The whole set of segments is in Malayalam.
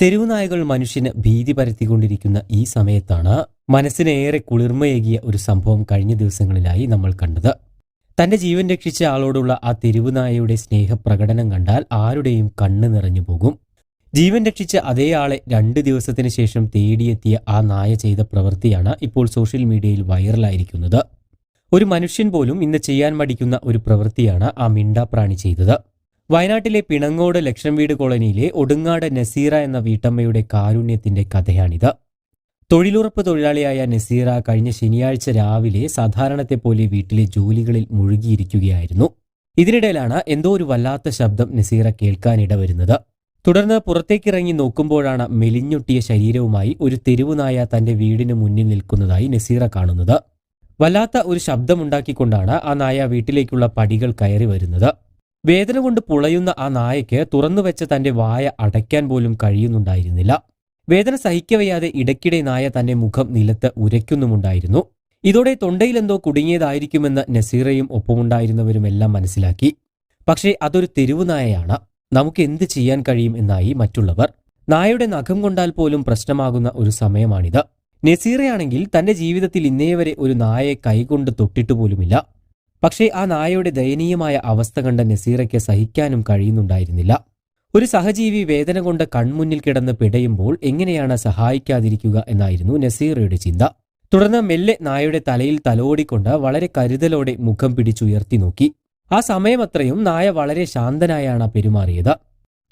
തെരുവുനായകൾ മനുഷ്യന് ഭീതി പരത്തിക്കൊണ്ടിരിക്കുന്ന ഈ സമയത്താണ് മനസ്സിന് ഏറെ കുളിർമയേകിയ ഒരു സംഭവം കഴിഞ്ഞ ദിവസങ്ങളിലായി നമ്മൾ കണ്ടത്. തന്റെ ജീവൻ രക്ഷിച്ച ആളോടുള്ള ആ തെരുവുനായയുടെ സ്നേഹപ്രകടനം കണ്ടാൽ ആരുടെയും കണ്ണ് നിറഞ്ഞു പോകും. ജീവൻ രക്ഷിച്ച അതേ ആളെ രണ്ട് ദിവസത്തിന് ശേഷം തേടിയെത്തിയ ആ നായ ചെയ്ത പ്രവൃത്തിയാണ് ഇപ്പോൾ സോഷ്യൽ മീഡിയയിൽ വൈറലായിരിക്കുന്നത്. ഒരു മനുഷ്യൻ പോലും ഇന്ന് ചെയ്യാൻ മടിക്കുന്ന ഒരു പ്രവൃത്തിയാണ് ആ മിണ്ടാപ്രാണി ചെയ്തത്. വയനാട്ടിലെ പിണങ്ങോട് ലക്ഷം വീട് കോളനിയിലെ ഒടുങ്ങാട് നസീറ എന്ന വീട്ടമ്മയുടെ കാരുണ്യത്തിന്റെ കഥയാണിത്. തൊഴിലുറപ്പ് തൊഴിലാളിയായ നസീറ കഴിഞ്ഞ ശനിയാഴ്ച രാവിലെ സാധാരണത്തെ പോലെ വീട്ടിലെ ജോലികളിൽ മുഴുകിയിരിക്കുകയായിരുന്നു. ഇതിനിടയിലാണ് എന്തോ ഒരു വല്ലാത്ത ശബ്ദം നസീറ കേൾക്കാനിട വരുന്നത് തുടർന്ന് പുറത്തേക്കിറങ്ങി നോക്കുമ്പോഴാണ് മെലിഞ്ഞൊട്ടിയ ശരീരവുമായി ഒരു തെരുവുനായ തന്റെ വീടിന് മുന്നിൽ നിൽക്കുന്നതായി നസീറ കാണുന്നത്. വല്ലാത്ത ഒരു ശബ്ദമുണ്ടാക്കിക്കൊണ്ടാണ് ആ നായ വീട്ടിലേക്കുള്ള പടികൾ കയറി വരുന്നത്. വേദന കൊണ്ട് പുളയുന്ന ആ നായയ്ക്ക് തുറന്നുവെച്ച തന്റെ വായ അടയ്ക്കാൻ പോലും കഴിയുന്നുണ്ടായിരുന്നില്ല. വേദന സഹിക്കവയ്യാതെ ഇടയ്ക്കിടെ നായ തന്റെ മുഖം നിലത്ത് ഉരയ്ക്കുന്നുമുണ്ടായിരുന്നു. ഇതോടെ തൊണ്ടയിലെന്തോ കുടുങ്ങിയതായിരിക്കുമെന്ന് നസീറയും ഒപ്പമുണ്ടായിരുന്നവരുമെല്ലാം മനസ്സിലാക്കി. പക്ഷേ അതൊരു തെരുവു നായയാണ്. നമുക്ക് എന്ത് ചെയ്യാൻ കഴിയും എന്നായി മറ്റുള്ളവർ. നായയുടെ നഖം കൊണ്ടാൽ പോലും പ്രശ്നമാകുന്ന ഒരു സമയമാണിത്. നസീറയാണെങ്കിൽ തന്റെ ജീവിതത്തിൽ ഇന്നേവരെ ഒരു നായയെ കൈകൊണ്ട് തൊട്ടിട്ട് പോലുമില്ല. പക്ഷേ ആ നായയുടെ ദയനീയമായ അവസ്ഥ കണ്ട നസീറയ്ക്ക് സഹിക്കാനും കഴിയുന്നുണ്ടായിരുന്നില്ല. ഒരു സഹജീവി വേദന കൊണ്ട് കൺമുന്നിൽ കിടന്ന് പിടയുമ്പോൾ എങ്ങനെയാണ് സഹായിക്കാതിരിക്കുക എന്നായിരുന്നു നസീറയുടെ ചിന്ത. തുടർന്ന് മെല്ലെ നായയുടെ തലയിൽ തലോടിക്കൊണ്ട് വളരെ കരുതലോടെ മുഖം പിടിച്ചുയർത്തി നോക്കി. ആ സമയമത്രയും നായ വളരെ ശാന്തനായാണ് പെരുമാറിയത്.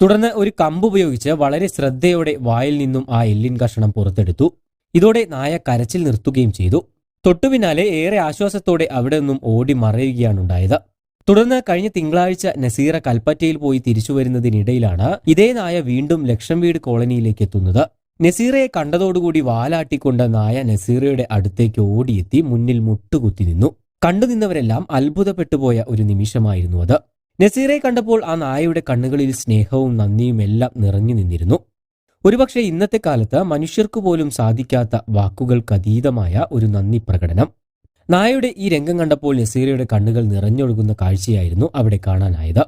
തുടർന്ന് ഒരു കമ്പുപയോഗിച്ച് വളരെ ശ്രദ്ധയോടെ വായിൽ നിന്നും ആ എല്ലിൻ കഷണം പുറത്തെടുത്തു. ഇതോടെ നായ കരച്ചിൽ നിർത്തുകയും ചെയ്തു. തൊട്ടുപിന്നാലെ ഏറെ ആശ്വാസത്തോടെ അവിടെ നിന്നും ഓടി മറയുകയാണുണ്ടായത് തുടർന്ന് കഴിഞ്ഞ തിങ്കളാഴ്ച നസീറ കൽപ്പറ്റയിൽ പോയി തിരിച്ചു വരുന്നതിനിടയിലാണ് ഇതേ നായ വീണ്ടും ലക്ഷം വീട് കോളനിയിലേക്ക് എത്തുന്നത്. നസീറയെ കണ്ടതോടുകൂടി വാലാട്ടിക്കൊണ്ട നായ നസീറയുടെ അടുത്തേക്ക് ഓടിയെത്തി മുന്നിൽ മുട്ടുകുത്തി നിന്നു. കണ്ടുനിന്നവരെല്ലാം അത്ഭുതപ്പെട്ടുപോയ ഒരു നിമിഷമായിരുന്നു അത്. നസീറയെ കണ്ടപ്പോൾ ആ നായയുടെ കണ്ണുകളിൽ സ്നേഹവും നന്ദിയും എല്ലാം നിറഞ്ഞു നിന്നിരുന്നു. ഒരുപക്ഷെ ഇന്നത്തെ കാലത്ത് മനുഷ്യർക്ക് പോലും സാധിക്കാത്ത വാക്കുകൾക്കതീതമായ ഒരു നന്ദി പ്രകടനം. നായയുടെ ഈ രംഗം കണ്ടപ്പോൾ നസീറയുടെ കണ്ണുകൾ നിറഞ്ഞൊഴുകുന്ന കാഴ്ചയായിരുന്നു അവിടെ കാണാനായത്.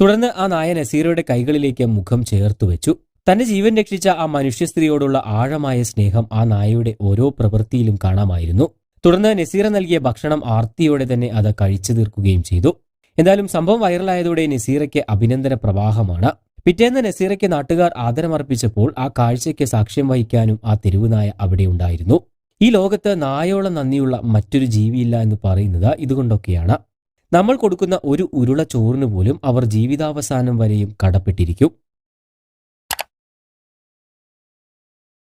തുടർന്ന് ആ നായ നസീറയുടെ കൈകളിലേക്ക് മുഖം ചേർത്തു വെച്ചു. തന്റെ ജീവൻ രക്ഷിച്ച ആ മനുഷ്യ സ്ത്രീയോടുള്ള ആഴമായ സ്നേഹം ആ നായയുടെ ഓരോ പ്രവൃത്തിയിലും കാണാമായിരുന്നു. തുടർന്ന് നസീറ നൽകിയ ഭക്ഷണം ആർത്തിയോടെ തന്നെ അത് കഴിച്ചു തീർക്കുകയും ചെയ്തു. എന്തായാലും സംഭവം വൈറലായതോടെ നസീറയ്ക്ക് അഭിനന്ദന പ്രവാഹമാണ്. പിറ്റേന്ന് നസീറയ്ക്ക് നാട്ടുകാർ ആദരമർപ്പിച്ചപ്പോൾ ആ കാഴ്ചയ്ക്ക് സാക്ഷ്യം വഹിക്കാനും ആ തെരുവുനായ അവിടെ ഉണ്ടായിരുന്നു. ഈ ലോകത്ത് നായോളം നന്ദിയുള്ള മറ്റൊരു ജീവിയില്ല എന്ന് പറയുന്നത് ഇതുകൊണ്ടൊക്കെയാണ്. നമ്മൾ കൊടുക്കുന്ന ഒരു ഉരുള ചോറിന് പോലും അവർ ജീവിതാവസാനം വരെയും കടപ്പെട്ടിരിക്കും.